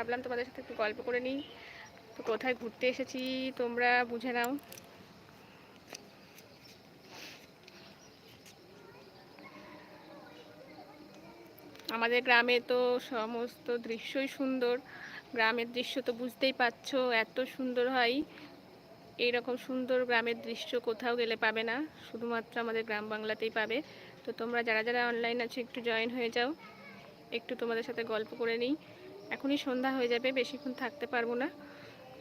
ভাবলাম তোমাদের সাথে একটু গল্প করে নিই। তো কোথায় ঘুরতে এসেছি তোমরা বুঝে নাও। আমাদের গ্রামে তো সমস্ত দৃশ্যই সুন্দর। গ্রামের দৃশ্য তো বুঝতেই পারছ, এত সুন্দর হয়। এইরকম সুন্দর গ্রামের দৃশ্য কোথাও গেলে পাবে না, শুধুমাত্র আমাদের গ্রাম বাংলাতেই পাবে। তো তোমরা যারা যারা অনলাইন আছে একটু জয়েন হয়ে যাও, একটু তোমাদের সাথে গল্প করে নিই। এখনই সন্ধ্যা হয়ে যাবে, বেশিক্ষণ থাকতে পারব না।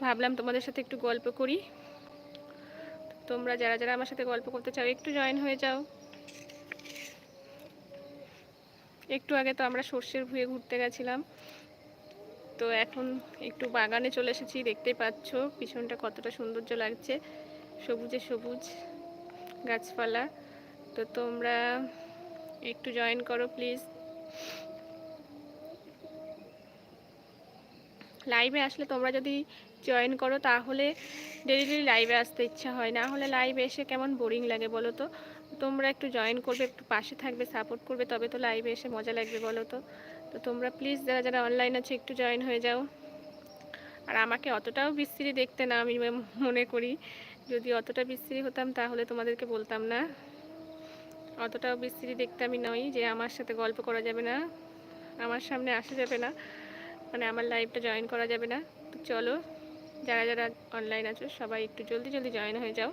ভাবলাম তোমাদের সাথে একটু গল্প করি। তোমরা যারা যারা আমার সাথে গল্প করতে চাও, একটু জয়েন হয়ে যাও। একটু আগে তো আমরা সর্ষের ভুয়ে ঘুরতে গেছিলাম। তো এখন একটু বাগানে চলে এসেছি, দেখতেই পাচ্ছ পিছনটা কতটা সৌন্দর্য লাগছে। সবুজে সবুজ গাছপালা। তো তোমরা একটু জয়েন করো প্লিজ লাইভে আসলে তোমরা যদি জয়েন করো, তাহলে ডেলি ডেলি লাইভে আসতে ইচ্ছা হয়। না হলে লাইভে এসে কেমন বোরিং লাগে বলো তো? তোমরা একটু জয়েন করবে, একটু পাশে থাকবে সাপোর্ট করবে, তবে তো লাইভে এসে মজা লাগবে বলো তো? তো তোমরা প্লিজ যারা যারা অনলাইন আছে, একটু জয়েন হয়ে যাও। আর আমাকে অতটাও বিশ্রী দেখতে না, আমি মনে করি। যদি অতটা বিশ্রী হতাম, তাহলে তোমাদেরকে বলতাম না। অতটাও বিশ্রী দেখতে আমি নই যে আমার সাথে গল্প করা যাবে না। আমার সামনে আসা যাবে না। মানে আমার লাইভটা জয়েন করা যাবে না। তো চলো, যারা যারা অনলাইন আছো, সবাই একটু জলদি জলদি জয়েন হয়ে যাও।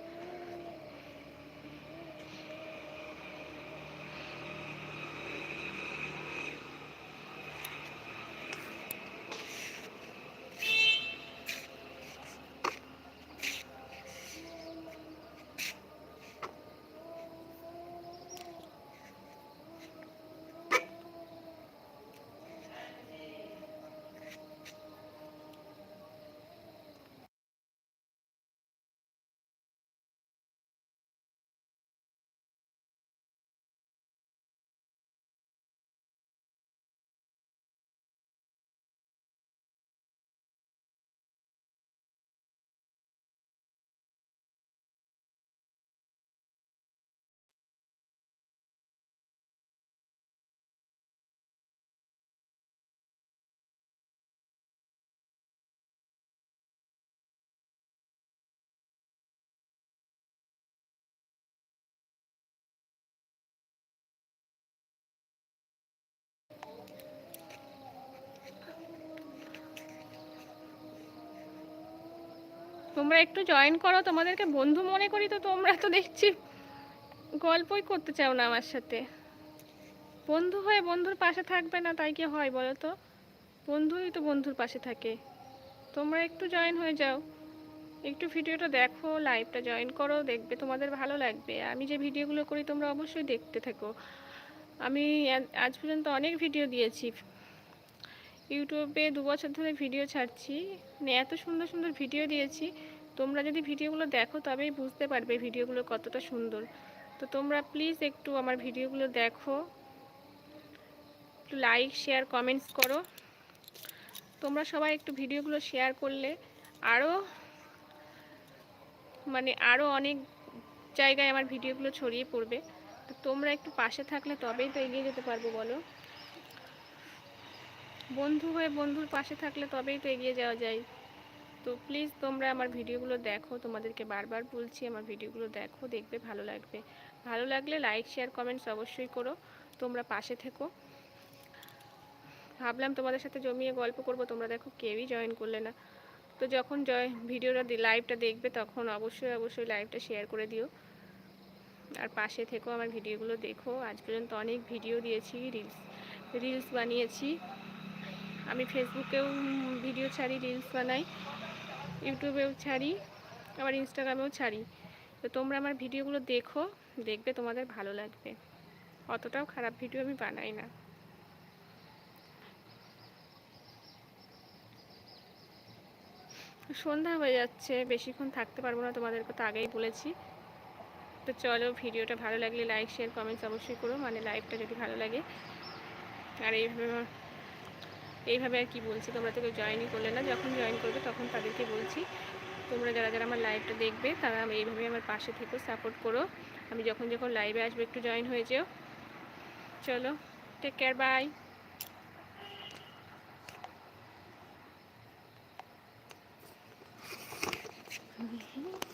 তোমরা একটু জয়েন করো, তোমাদেরকে বন্ধু মনে করি তো তোমরা তো দেখছি গল্পই করতে চাও না আমার সাথে। বন্ধু হয়ে বন্ধুর পাশে থাকবে না, তাই কি হয় বলো তো? বন্ধুই তো বন্ধুর পাশে থাকে। তোমরা একটু জয়েন হয়ে যাও। একটু ভিডিওটা দেখো লাইভটা জয়েন করো, দেখবে তোমাদের ভালো লাগবে। আমি যে ভিডিওগুলো করি তোমরা অবশ্যই দেখতে থাকো। আমি আজ পর্যন্ত অনেক ভিডিও দিয়েছি। ইউটিউবে দু বছর ধরে ভিডিও ছাড়ছি। মানে এত সুন্দর সুন্দর ভিডিও দিয়েছি। তোমরা যদি ভিডিওগুলো দেখো, তবেই বুঝতে পারবে ভিডিওগুলো কতটা সুন্দর। তো তোমরা প্লিজ একটু আমার ভিডিওগুলো দেখো। একটু লাইক শেয়ার কমেন্টস করো। তোমরা সবাই একটু ভিডিওগুলো শেয়ার করলে আরও মানে আরও অনেক জায়গায় আমার ভিডিওগুলো ছড়িয়ে পড়বে। তো তোমরা একটু পাশে থাকলে তবেই তো এগিয়ে যেতে পারব, বলো। বন্ধু হয়ে বন্ধুর পাশে থাকলে তবেই তো এগিয়ে যাওয়া যায়। তো প্লিজ তোমরা আমার ভিডিওগুলো দেখো, তোমাদেরকে বারবার বলছি আমার ভিডিওগুলো দেখো, দেখবে ভালো লাগবে। ভালো লাগলে লাইক শেয়ার কমেন্টস অবশ্যই করো, তোমরা পাশে থেকো। ভাবলাম তোমাদের সাথে জমিয়ে গল্প করব, তোমরা দেখো কেউই জয়েন করলে না। তো যখন জয় ভিডিওটা লাইভটা দেখবে তখন অবশ্যই অবশ্যই লাইভটা শেয়ার করে দিও। আর পাশে থেকো আমার ভিডিওগুলো দেখো। আজ পর্যন্ত অনেক ভিডিও দিয়েছি রিলস রিলস বানিয়েছি। আমি ফেসবুকেও ভিডিও ছাড়ি রিলস বানাই, ইউটিউবেও ছাড়ি, আবার ইনস্টাগ্রামেও ছাড়ি। তো তোমরা আমার ভিডিওগুলো দেখো, দেখবে তোমাদের ভালো লাগবে। অতটাও খারাপ ভিডিও আমি বানাই না। সন্ধ্যা হয়ে যাচ্ছে, বেশিক্ষণ থাকতে পারব না, তোমাদেরকে তো আগেই বলেছি। তো চলো, ভিডিওটা ভালো লাগলে লাইক শেয়ার কমেন্টস অবশ্যই করো মানে লাইভটা যদি ভালো লাগে। আর এইভাবে এইভাবে আর কি বলছি, তোমরা তো কেউ জয়েনই করলে না, যখন জয়েন করবে তখন তাদেরকে বলছি, তোমরা যারা যারা আমার লাইভটা দেখবে, তারা এইভাবে আমার পাশে থেকে সাপোর্ট করো আমি যখন যখন লাইভে আসব, একটু জয়েন হয়ে যেও চলো টেক কেয়ার বাই Mm-hmm.